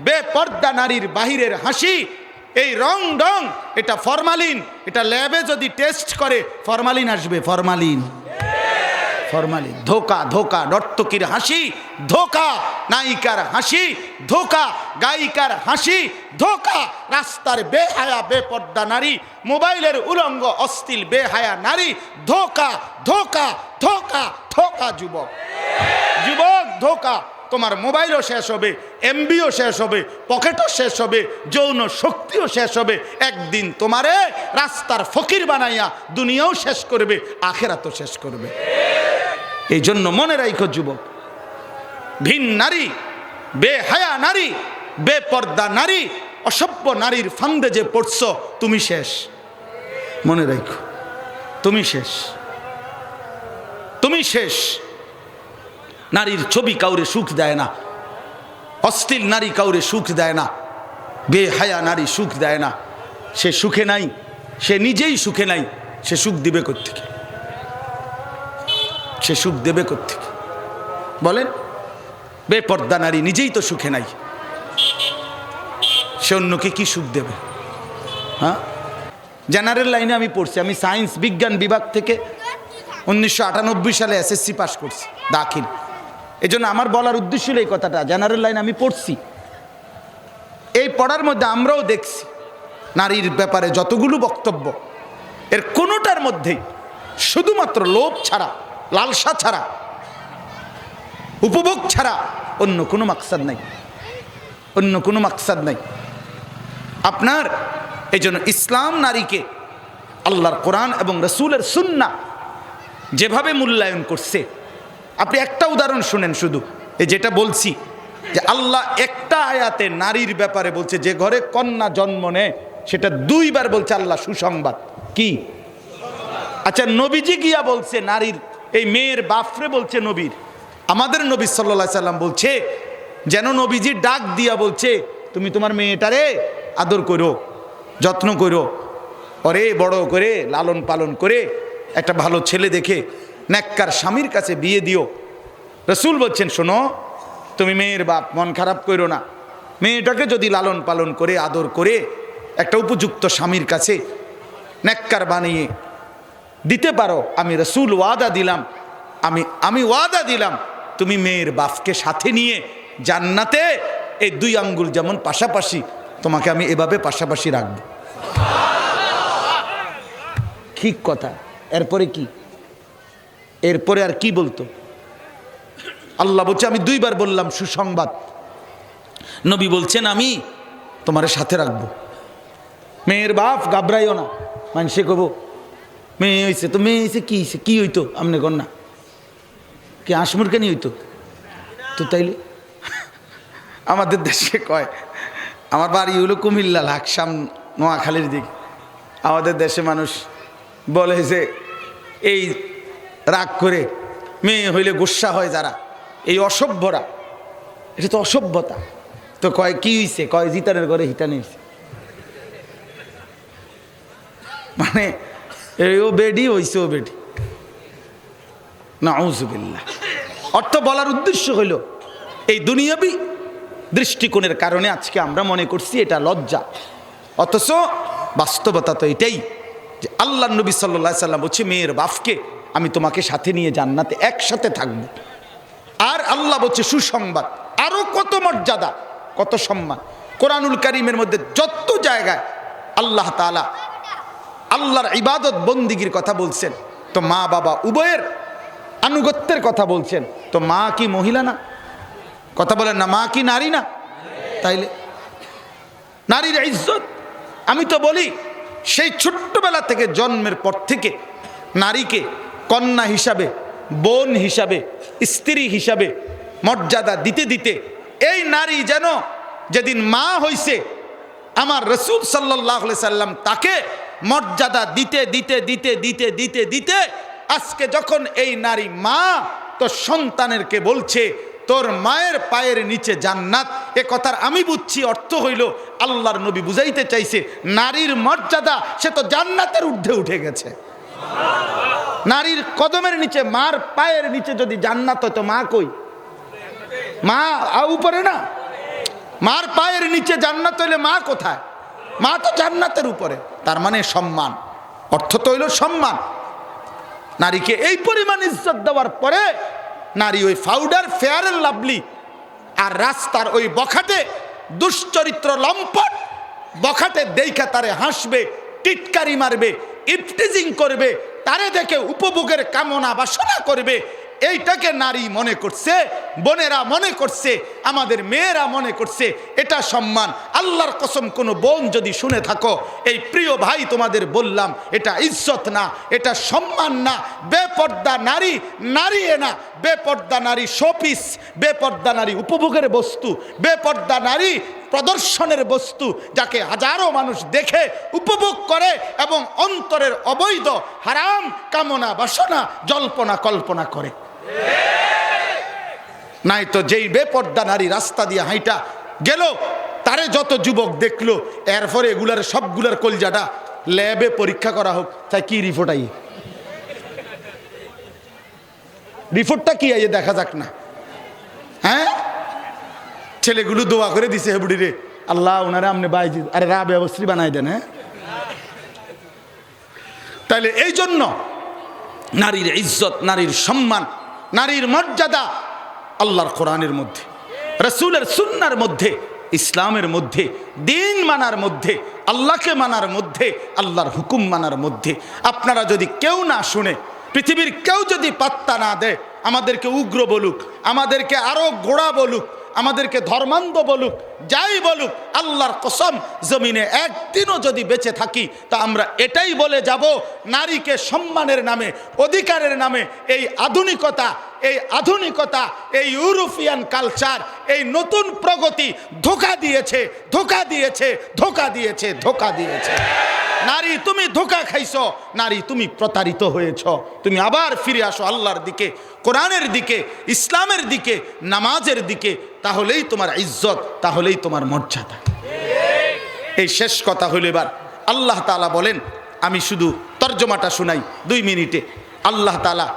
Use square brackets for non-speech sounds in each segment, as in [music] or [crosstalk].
বেপর্দা নারীর বাহিরের হাসি, এই রং ডং, এটা ফরমালিন, এটা ল্যাবে যদি টেস্ট করে, ফরমালিন আসবে, ফরমালিন। ফরমালিন। ধোকা ধোকা, নর্তকীর হাসি, ধোকা, নায়িকার হাসি, ধোকা, গায়িকার হাসি, ধোকা, রাস্তার বেহায়া, বেপর্দা নারী, মোবাইলের উলঙ্গ অস্থিল বেহায়া নারী, ধোকা ধোকা ধোকা ধোকা, যুবক। যুবক, ধোকা তোমার মোবাইলও শেষ হবে এমবিও শেষ হবে, পকেটও শেষ হবে, যৌন শক্তিও শেষ হবে। একদিন তোমারে রাস্তার ফকির বানাইয়া দুনিয়াও শেষ করবে, আখেরাতও শেষ করবে। এই জন্য মনে রাখো যুবক, ভিন নারী, বেহায়া নারী, বেপর্দা নারী, অসভ্য নারীর ফান্দে যে পড়ছ, তুমি শেষ। মনে রাখো তুমি শেষ। তুমি শেষ। নারীর ছবি কাউরে সুখ দেয় না। অস্থির নারী কাউরে সুখ দেয় না। বেহায়া নারী সুখ দেয় না। সে সুখে নাই, সে নিজেই সুখে নাই, সে সুখ দিবে কোত্থেকে? সে সুখ দেবে কোত্থেকে? বলেন, বেপর্দা নারী নিজেই তো সুখে নাই। সে অন্যকে কি সুখ দেবে? হ্যাঁ? জেনারেল লাইনে আমি পড়ছি, আমি সায়েন্স বিজ্ঞান বিভাগ থেকে উনিশশো আটানব্বই সালে এসএসসি পাশ করছি, দাখিল। এই আমার বলার উদ্দেশ্য এই কথাটা। জেনারেল লাইন আমি পড়ছি। এই পড়ার মধ্যে আমরাও দেখছি, নারীর ব্যাপারে যতগুলো বক্তব্য, এর কোনোটার মধ্যেই শুধুমাত্র লোভ ছাড়া, লালসা ছাড়া, উপভোগ ছাড়া অন্য কোনো মাকসাদ নাই। অন্য কোনো মাকসাদ নাই। আপনার এই জন্য ইসলাম নারীকে আল্লাহর কোরআন এবং রসুলের সুন্না যেভাবে মূল্যায়ন করছে আপনি একটা উদাহরণ শুনেন শুধু। এই যেটা বলছি, যে আল্লাহ একটা আয়াতে নারীর ব্যাপারে বলছে, যে ঘরে কন্যা জন্ম নেয়, সেটা দুইবার বলছে আল্লাহ সুসংবাদ। কি? আচ্ছা নবীজি গিয়া বলছে নারীর, এই মেয়ের বাফরে বলছে নবীর। আমাদের নবী সাল্লা সাল্লাম বলছে, যেন নবীজি ডাক দিয়া বলছে, তুমি তোমার মেয়েটারে আদর করো, যত্ন করো ওরে বড় করে লালন পালন করে, একটা ভালো ছেলে দেখে ন্যাক্কার স্বামীর কাছে বিয়ে দিও। রসুল বলছেন, শোনো, তুমি মেয়ের বাপ, মন খারাপ করো না। মেয়েটাকে যদি লালন পালন করে, আদর করে, একটা উপযুক্ত স্বামীর কাছে ন্যাক্কার বানিয়ে দিতে পারো। আমি রসুল ওয়াদা দিলাম, আমি আমি ওয়াদা দিলাম, তুমি মেয়ের বাপকে সাথে নিয়ে জান্নাতে এই দুই আঙ্গুল যেমন পাশাপাশি, তোমাকে আমি এভাবে পাশাপাশি রাখব। ঠিক কথা। এরপরে কি? এরপরে আর কি বলতো? আল্লাহ বলছে, আমি দুইবার বললাম, সুসংবাদ। নবী বলছেন, আমি তোমার সাথে রাখব। মেয়ের বাপ গাবরাইও না। মানুষে কব মেয়ে হয়েছে তো, মেয়ে হয়েছে কী হয়েছে কী হইতো? আমনে কন্যা কি আসমুর কেন হইতো? তো তাইলে? আমাদের দেশে কয়, আমার বাড়ি হলো কুমিল্লা, লাকসাম, নোয়াখালীর দিকে। আমাদের দেশে মানুষ বলে যে, এই রাগ করে মেয়ে হইলে গুসা হয় যারা। এই অসভ্যরা। এটা তো অসভ্যতা। তো কয়, কি হইছে? কয়, জিতানের ঘরে হিটানে হয়েছে মানে ও বেডি হইছে ও বেডি। না অর্থ বলার উদ্দেশ্য হইল, এই দুনিয়াবি দৃষ্টিকোণের কারণে আজকে আমরা মনে করছি এটা লজ্জা। অথচ বাস্তবতা তো এটাই যে আল্লাহ নবী সাল্লা সাল্লাম বলছে মেয়ের বাপকে আমি তোমাকে সাথে নিয়ে জান্নাতে একসাথে থাকব। আর আল্লাহ বলছে, সুসংবাদ। আরও কত মর্যাদা, কত সম্মান। কোরআনুল করিমের মধ্যে যত জায়গায় আল্লাহ তালা আল্লাহর ইবাদত বন্দিগির কথা বলছেন, তো মা বাবা উভয়ের আনুগত্যের কথা বলছেন, তো মা কি মহিলা না? কথা বলেন না, মা কি নারী না? তাইলে নারীর ইজ্জত। আমি তো বলি, সেই ছোট্টবেলা থেকে জন্মের পর থেকে নারীকে কন্যা হিসাবে, বোন হিসাবে, স্ত্রী হিসাবে মর্যাদা দিতে দিতে এই নারী যেন যেদিন মা হইছে, আমার রসুল সাল্লাহ সাল্লাম তাকে মর্যাদা দিতে দিতে দিতে দিতে দিতে দিতে আজকে যখন এই নারী মা, তো সন্তানেরকে বলছে, তোর মায়ের পায়ের নিচে জান্নাত। এ কথার আমি বুঝছি অর্থ হইল, আল্লাহর নবী বুঝাইতে চাইছে, নারীর মর্যাদা সে তো জান্নাতের ঊর্ধ্বে উঠে গেছে। নারীর কদমের নিচে, মার পায়ের নিচে যদি জান্নাত হয় তো মা কই? মা উপরে না? মার পায়ের নিচে জান্নাত হইলে মা কোথায়? মা তো জান্নাতের উপরে, তার মানে সম্মান। অর্থ তো হইল সম্মান। নারীকে এই পরিমাণ ইজ্জত দেওয়ার পরে নারী ওই ফাউডার ফেয়ার এন্ড লাভলি আর রাস্তার ওই বখাটে দুশ্চরিত্র লম্পট, বখাটে দেইখা তারে হাসবে, টিটকারি মারবে ইফটিজিং করবে, তারে দেখে উপভোগের কামনা বাসনা করবে। এইটাকে নারী মনে করছে, বোনেরা মনে করছে, আমাদের মেয়েরা মনে করছে, এটা সম্মান। আল্লাহর কসম, কোনো বোন যদি শুনে থাকো, এই প্রিয় ভাই তোমাদের বললাম, এটা ইজ্জত না, এটা সম্মান না, বেপর্দা নারী নারী এ না, বেপর্দা নারী শোপিস, বেপর্দা নারী উপভোগের বস্তু, বেপর্দা নারী প্রদর্শনের বস্তু, যাকে হাজারো মানুষ দেখে, উপভোগ করে এবং অন্তরের অবৈধ, হারাম কামনা বাসনা, জল্পনা কল্পনা করে। নাই তো যেই বেপর্দা নারী রাস্তা দিয়ে হাইটা গেল তারে যত যুবক দেখল, এরপরে এগুলার সবগুলার কলজাটা ল্যাবে পরীক্ষা করা হোক। তাই কি রিপোর্ট আইয়ে? রিপোর্টটা কি আইয়ে দেখা যাক না। হ্যাঁ? ছেলেগুলো দোয়া করে দিছে হেবুড়ি রে আল্লাহ ওনারে আমনে বাইজি আরে রা ব্যবস্থি বানাই দেন হ্যাঁ? তাহলে এই জন্য নারীর ইজ্জত, নারীর সম্মান, নারীর মর্যাদা আল্লাহর কোরআনের মধ্যে, রসুলের সুন্নার মধ্যে ইসলামের মধ্যে, দিন মানার মধ্যে, আল্লাহকে মানার মধ্যে, আল্লাহর হুকুম মানার মধ্যে। আপনারা যদি কেউ না শুনে, পৃথিবীর কেউ যদি পাত্তা না দেয়, আমাদেরকে উগ্র বলুক, আমাদেরকে আরও গোড়া বলুক, আমাদেরকে ধর্মান্ধ বলুক, যাই বলুক, আল্লাহর কসম, জমিনে একদিনও যদি বেঁচে থাকি, তা আমরা এটাই বলে যাব, নারীকে সম্মানের নামে, অধিকারের নামে, এই আধুনিকতা এই আধুনিকতা, এই ইউরোপিয়ান কালচার, এই নতুন প্রগতি ধোকা দিয়েছে ধোকা দিয়েছে ধোকা দিয়েছে ধোকা দিয়েছে। নারী, তুমি ধোকা খাইছো, নারী, তুমি প্রতারিত হয়েছ। তুমি আবার ফিরে আসো আল্লাহর দিকে, কোরআনের দিকে, ইসলামের দিকে, নামাজের দিকে, তাহলেই তোমার ইজ্জত, তাহলেই তোমার মর্যাদা। এই শেষ কথা হইল এবার, আল্লাহ তালা বলেন, আমি শুধু তর্জমাটা শুনাই, দুই মিনিটে। আল্লাহ তালা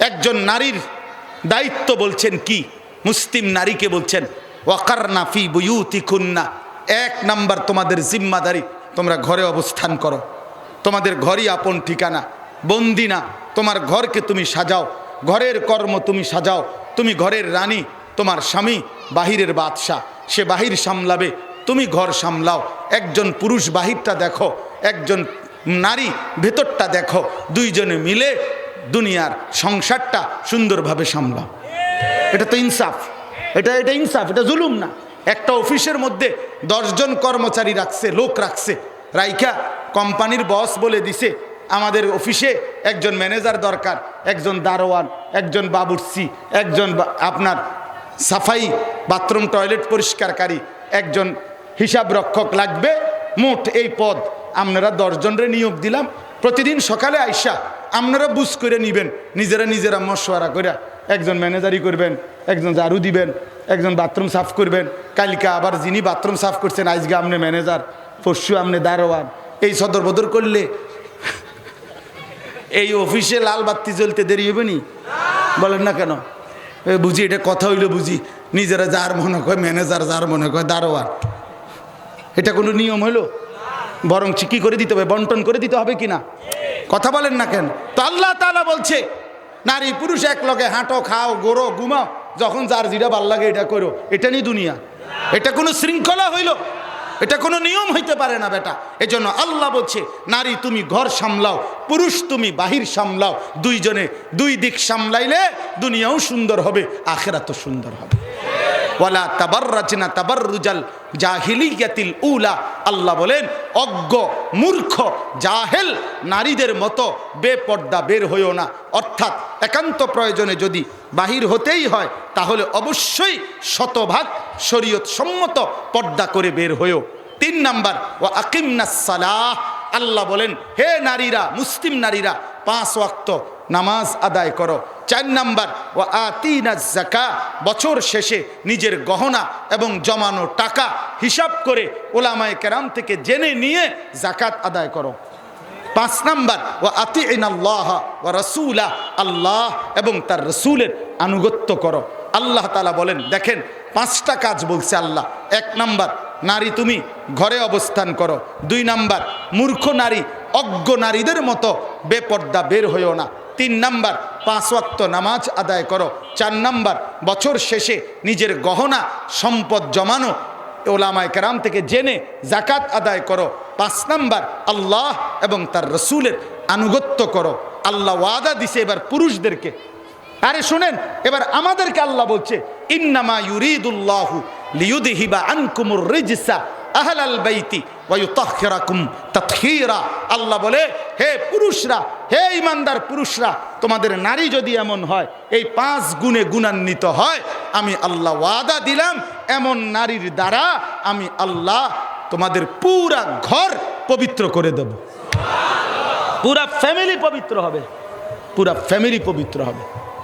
একজন নারীর দায়িত্ব বলছেন কি? মুসলিম নারীকে বলছেন, ওয়াকারনা ফি বুয়ুতি খুন্না এক নাম্বার তোমাদের জিম্মাদারি, তোমরা ঘরে অবস্থান করো। তোমাদের ঘরই আপন ঠিকানা, বন্দি না। তোমার ঘরকে তুমি সাজাও, ঘরের কর্ম তুমি সাজাও। তুমি ঘরের রানী, তোমার স্বামী, বাহিরের বাদশাহ। সে বাহির সামলাবে, তুমি ঘর সামলাও। একজন পুরুষ বাহিরটা দেখো, একজন নারী ভেতরটা দেখো। দুইজনে মিলে দুনিয়ার সংসারটা সুন্দরভাবে সামলাও। এটা তো ইনসাফ। এটা এটা ইনসাফ, এটা জুলুম না। একটা অফিসের মধ্যে দশজন কর্মচারী রাখছে, লোক রাখছে। রাইখা কোম্পানির বস বলে দিছে, আমাদের অফিসে একজন ম্যানেজার দরকার, একজন দারোয়ান, একজন বাবুর্চি, একজন আপনার সাফাই বাথরুম টয়লেট পরিষ্কারকারী, একজন হিসাব রক্ষক লাগবে। মোট এই পদ আপনারা দশজনরে নিয়োগ দিলাম। প্রতিদিন সকালে আইসা আপনারা বুঝ করে নিবেন, নিজেরা নিজেরা মশওয়ারা করে একজন ম্যানেজারি করবেন, একজন ঝাড়ু দিবেন, একজন বাথরুম সাফ করবেন। কালকে আবার যিনি বাথরুম সাফ করছেন, আজকে আপনি ম্যানেজার, পরশু আপনি দারোয়ান। এই সদর বদর করলে [laughs] এই অফিসে লাল বাতি জ্বলতে দেরি হবে নি? বলেন না কেন? বুঝি এটা কথা হইল বুঝি, নিজেরা যার মনে কয়, ম্যানেজার যার মনে কয়, দারোয়ান। এটা কোনো নিয়ম হলো বরং কি করে দিতে হবে? বন্টন করে দিতে হবে কি না কথা বলেন না কেন? তো আল্লাহ তাআলা বলছে, নারী পুরুষ এক লগে হাঁটো, খাও, গোরো, ঘুমাও, যখন যার যেটা ভালো লাগে এটা করো। এটা নিয়ে দুনিয়া। এটা কোনো শৃঙ্খলা হইল। এটা কোনো নিয়ম হইতে পারে না বেটা। এজন্য আল্লাহ বলছে, নারী তুমি ঘর সামলাও, পুরুষ তুমি বাহির সামলাও। দুইজনে দুই দিক সামলাইলে দুনিয়াও সুন্দর হবে আখেরা তো সুন্দর হবে। ওয়ালা তাবাররাজনা তাবাররুজাল জাহিলিয়াতিল উলা। আল্লাহ বলেন, অজ্ঞ, মূর্খ, জাহেল নারীদের মতো বেপর্দা বের হইও না। অর্থাৎ একান্ত প্রয়োজনে যদি বাহির হতেই হয়, তাহলে অবশ্যই শতভাগ শরীয়ত সম্মত পর্দা করে বের হয়েও তিন নাম্বার ও আকিমনাস সালাহ। আল্লাহ বলেন, হে নারীরা, মুসলিম নারীরা, পাঁচ ওয়াক্ত নামাজ আদায় করো। চার নাম্বার ও আতিনা জাকা বছর শেষে নিজের গহনা এবং জমানো টাকা হিসাব করে ওলামায় কেরাম থেকে জেনে নিয়ে জাকাত আদায় করো। পাঁচ নাম্বার ও আতি আল্লাহ ও রসুলা, আল্লাহ এবং তার রসুলের আনুগত্য করো। আল্লাহ তালা বলেন, দেখেন, পাঁচটা কাজ বলছে আল্লাহ। এক নাম্বার, নারী তুমি ঘরে অবস্থান করো। দুই নাম্বার, মূর্খ নারী অজ্ঞ নারীদের মতো বেপর্দা বের হইও না। তিন নাম্বার, পাঁচ ওয়াক্ত নামাজ আদায় করো। চার নাম্বার, বছর শেষে নিজের গহনা, সম্পদ জমানো, ওলামায় কেরাম থেকে জেনে জাকাত আদায় করো। পাঁচ নাম্বার, আল্লাহ এবং তার রসুলের আনুগত্য করো। আল্লাহ ওয়াদা দিছে এবার পুরুষদেরকে। আরে শুনেন, এবার আমাদেরকে আল্লাহ বলছে, ইন্নামা ইউরিদুল্লাহু লিয়ুদহিবা আনকুমুর রিজসা আহলাল বাইতি ওয়ায়ুতাহহিরাকুম তাতহীরা আল্লাহ বলে, হে পুরুষরা, হে ইমানদার পুরুষরা, তোমাদের নারী যদি এমন হয়, এই পাঁচ গুণে গুণান্বিত হয়, আমি আল্লাহ ওয়াদা দিলাম, এমন নারীর দ্বারা আমি আল্লাহ তোমাদের পুরা ঘর পবিত্র করে দেব। পুরা ফ্যামিলি পবিত্র হবে। পুরা ফ্যামিলি পবিত্র হবে।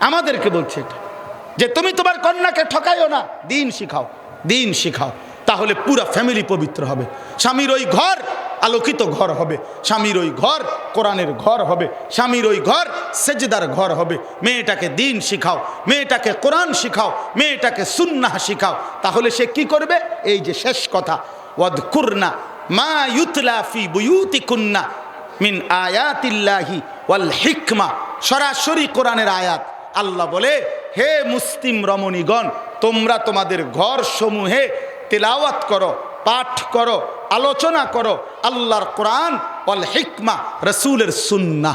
আমাদেরকে বলছে এটা। যে তুমি তোমার কন্যাকে ঠকাইও না, দিন শিখাও দিন শিখাও। তাহলে পুরা ফ্যামিলি পবিত্র হবে। স্বামীর ওই ঘর আলোকিত ঘর হবে। স্বামীর ওই ঘর কোরআনের ঘর হবে। স্বামীর ওই ঘর সেজদার ঘর হবে। মেয়েটাকে দিন শিখাও, মেয়েটাকে কোরআন শিখাও, মেয়েটাকে সুন্নাহ শিখাও। তাহলে সে কি করবে? এই যে শেষ কথা ওয়াদ কুরনা মা ইউতলা ফি বুয়ুতিকুন্না মিন আয়াতিল্লাহি ওয়াল হিকমা। সরাসরি কোরআনের আয়াত। আল্লাহ বলে, হে মুসলিম রমণীগণ, তোমরা তোমাদের ঘর সমূহে তেলাওয়াত করো, পাঠ করো, আলোচনা করো। আল্লাহর কোরআন অল হিকমা, রসুলের সুন্না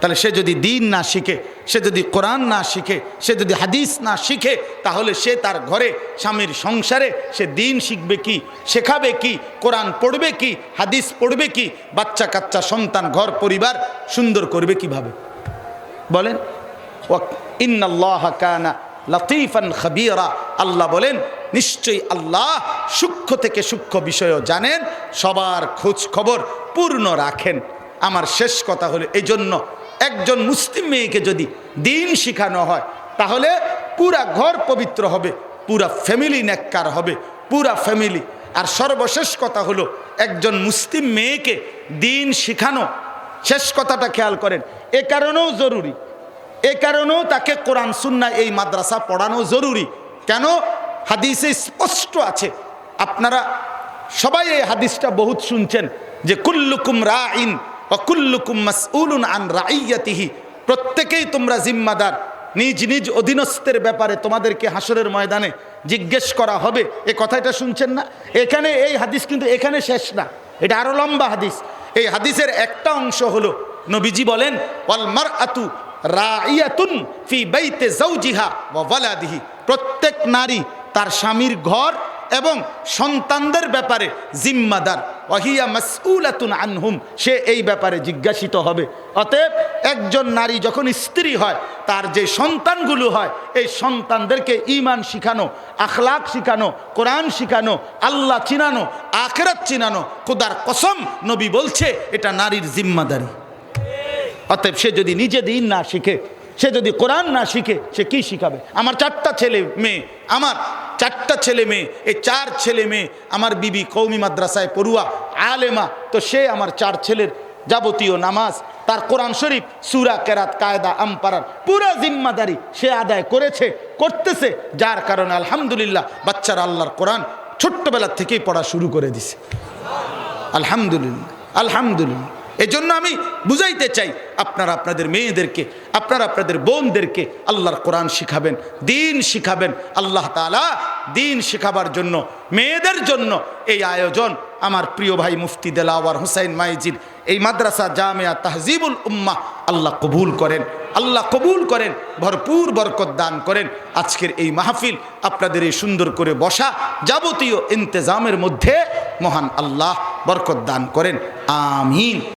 তাহলে সে যদি দিন না শিখে, সে যদি কোরআন না শিখে, সে যদি হাদিস না শিখে, তাহলে সে তার ঘরে, স্বামীর সংসারে সে দিন শিখবে কি, শেখাবে কি, কোরআন পড়বে কি, হাদিস পড়বে কি, বাচ্চা কাচ্চা, সন্তান, ঘর, পরিবার সুন্দর করবে কীভাবে? বলেন ইন্নাল্লাহ কানা লতিফান খাবিরা। আল্লাহ বলেন নিশ্চয়ই আল্লাহ সূক্ষ্ম থেকে সূক্ষ্ম বিষয়ও জানেন, সবার খোঁজ খবর পূর্ণ রাখেন। আমার শেষ কথা হলো এই জন্য একজন মুসলিম মেয়েকে যদি দিন শিখানো হয়, তাহলে পুরা ঘর পবিত্র হবে, পুরা ফ্যামিলি নেককার হবে, পুরা ফ্যামিলি। আর সর্বশেষ কথা হলো, একজন মুসলিম মেয়েকে দিন শিখানো। শেষ কথাটা খেয়াল করেন, এ কারণেও জরুরি, এ কারণেও তাকে কোরআন সুন্না এই মাদ্রাসা পড়ানো জরুরি। কেন? হাদিসে স্পষ্ট আছে। আপনারা সবাই এই হাদিসটা বহুত শুনছেন যে কুল্লুকুম রাইন ও কুল্লুকুম মাসউলুন আন রাইয়াতিহি। প্রত্যেকেই তোমরা জিম্মাদার। নিজ নিজ অধীনস্থের ব্যাপারে তোমাদেরকে হাসরের ময়দানে জিজ্ঞেস করা হবে। এ কথাটা শুনছেন না? এখানে এই হাদিস কিন্তু এখানে শেষ না। এটা আরও লম্বা হাদিস। এই হাদিসের একটা অংশ হলো, নবীজি বলেন ওয়ালমার আতু রাইয়াতুন ফি বাইতে জাওজিহা ওয়া ওয়ালাদিহি। প্রত্যেক নারী তার স্বামীর ঘর এবং সন্তানদের ব্যাপারে জিম্মাদার। ওয়াহিয়া মাসউলাতুন আনহুম, সে এই ব্যাপারে জিজ্ঞাসিত হবে। অতএব একজন নারী যখন স্ত্রী হয়, তার যে সন্তানগুলো হয়, এই সন্তানদেরকে ইমান শিখানো, আখলাক শিখানো, কোরআন শিখানো, আল্লাহ চিনানো, আখেরাত চিনানো, খোদার কসম নবী বলছে, এটা নারীর জিম্মাদারি। অতএব সে যদি নিজে দিন না শিখে সে যদি কোরআন না শিখে, সে কি শিখাবে? আমার চারটা ছেলে মেয়ে, আমার চারটা ছেলে মেয়ে, এই চার ছেলে মেয়ে আমার বিবি কৌমি মাদ্রাসায় পড়ুয়া, আলেমা, তো সে আমার চার ছেলের যাবতীয় নামাজ, তার কোরআন শরীফ, সুরা, কেরাত, কায়দা, আমপারার, পুরো জিম্মাদারি সে আদায় করেছে, করতেছে, যার কারণে আলহামদুলিল্লাহ বাচ্চারা আল্লাহর কোরআন ছোট্টবেলার থেকেই পড়া শুরু করে দিছে। আলহামদুলিল্লাহ আলহামদুলিল্লাহ। এজন্য আমি বুঝাইতে চাই, আপনারা আপনাদের মেয়েদেরকে, আপনারা আপনাদের বোনদেরকে আল্লাহর কোরআন শিখাবেন, দিন শিখাবেন, আল্লাহ তালা দিন শিখাবার জন্য, মেয়েদের জন্য এই আয়োজন আমার প্রিয় ভাই মুফতি দেলাওয়ার হুসাইন মাইজিদ এই মাদ্রাসা জামিয়া তাহজিবুল উম্মা আল্লাহ কবুল করেন, আল্লাহ কবুল করেন, ভরপুর বরকত দান করেন। আজকের এই মাহফিল আপনাদের এই সুন্দর করে বসা যাবতীয় ইন্তেজামের মধ্যে মহান আল্লাহ বরকত দান করেন। আমিন।